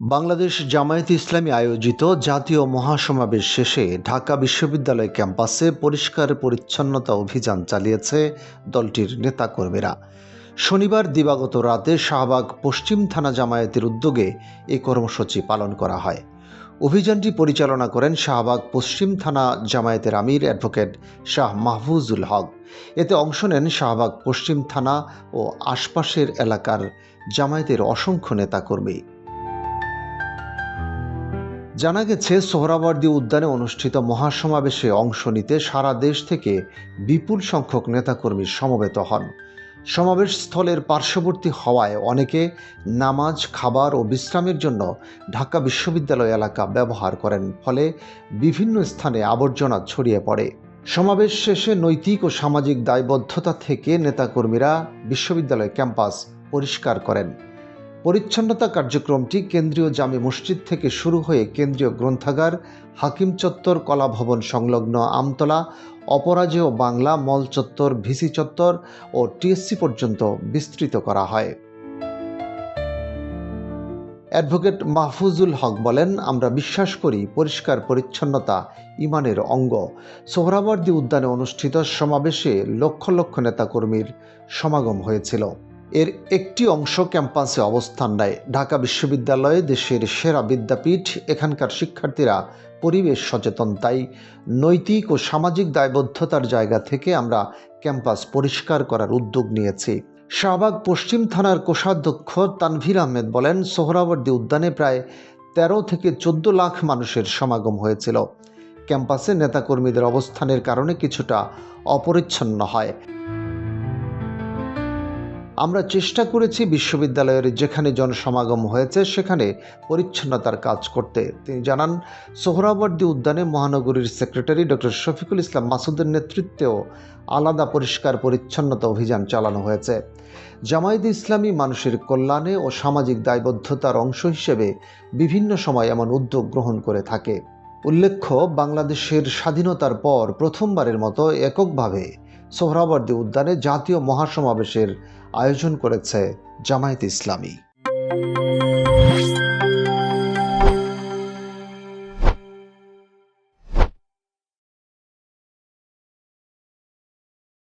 বাংলাদেশ জামায়াতে ইসলামী আয়োজিত জাতীয় মহাসমাবেশ শেষে ঢাকা বিশ্ববিদ্যালয় ক্যাম্পাসে পরিষ্কার পরিচ্ছন্নতা অভিযান চালিয়েছে দলটির নেতাকর্মীরা। শনিবার দিবাগত রাতে শাহবাগ পশ্চিম থানা জামায়াতের উদ্যোগে এই কর্মসূচি পালন করা হয়। অভিযানটি পরিচালনা করেন শাহবাগ পশ্চিম থানা জামায়াতের আমির অ্যাডভোকেট শাহ মাহফুজুল হক। এতে অংশ নেন শাহবাগ পশ্চিম থানা ও আশপাশের এলাকার জামায়াতের অসংখ্য নেতাকর্মী। জানা গেছে, সোহরাওয়ার্দী উদ্যানে অনুষ্ঠিত মহাসমাবেশে অংশ নিতে সারা দেশ থেকে বিপুল সংখ্যক নেতাকর্মী সমবেত হন। সমাবেশ স্থলের পার্শ্ববর্তী হওয়ায় অনেকে নামাজ, খাবার ও বিশ্রামের জন্য ঢাকা বিশ্ববিদ্যালয় এলাকা ব্যবহার করেন, ফলে বিভিন্ন স্থানে আবর্জনা ছড়িয়ে পড়ে। সমাবেশ শেষে নৈতিক ও সামাজিক দায়বদ্ধতা থেকে নেতাকর্মীরা বিশ্ববিদ্যালয় ক্যাম্পাস পরিষ্কার করেন। পরিচ্ছন্নতা কার্যক্রমটি কেন্দ্রীয় জামে মসজিদ থেকে শুরু হয়ে কেন্দ্রীয় গ্রন্থাগার, হাকিম চত্বর, কলা ভবন সংলগ্ন আমতলা, অপরাজেয় বাংলা, মল চত্বর, ভিসি চত্বর ও টিএসসি পর্যন্ত বিস্তৃত করা হয়। অ্যাডভোকেট মাহফুজুল হক বলেন, আমরা বিশ্বাস করি পরিষ্কার পরিচ্ছন্নতা ইমানের অঙ্গ। সোহরাবর্দী উদ্যানে অনুষ্ঠিত সমাবেশে লক্ষ লক্ষ নেতাকর্মীর সমাগম হয়েছিল। এর একটি অংশ ক্যাম্পাসে অবস্থান নেয়। ঢাকা বিশ্ববিদ্যালয়ে দেশের সেরা বিদ্যাপীঠ, এখানকার শিক্ষার্থীরা পরিবেশ সচেতন। তাই নৈতিক ও সামাজিক দায়বদ্ধতার জায়গা থেকে আমরা ক্যাম্পাস পরিষ্কার করার উদ্যোগ নিয়েছি। শাহবাগ পশ্চিম থানার কোষাধ্যক্ষ তানভীর আহমেদ বলেন সোহরাবর্দী উদ্যানে প্রায় তেরো থেকে চোদ্দ লাখ মানুষের সমাগম হয়েছিল। ক্যাম্পাসে নেতাকর্মীদের অবস্থানের কারণে কিছুটা অপরিচ্ছন্ন হয়। আমরা চেষ্টা করেছি বিশ্ববিদ্যালয়ের যেখানে জনসমাগম হয়েছে, সেখানে পরিচ্ছন্নতার কাজ করতে। তিনি জানান সোহরাবর্দী উদ্যানে মহানগরীর সেক্রেটারি ডক্টর শফিকুল ইসলাম মাসুদের নেতৃত্বেও আলাদা পরিষ্কার পরিচ্ছন্নতা অভিযান চালানো হয়েছে। জামায়াত ইসলামী মানুষের কল্যাণে ও সামাজিক দায়বদ্ধতার অংশ হিসেবে বিভিন্ন সময় এমন উদ্যোগ গ্রহণ করে থাকে। উল্লেখ্য, বাংলাদেশের স্বাধীনতার পর প্রথমবারের মতো এককভাবে সোহরাবর্দী উদ্যানে জাতীয় মহাসমাবেশের আয়োজন করেছে জামায়াত ইসলামী।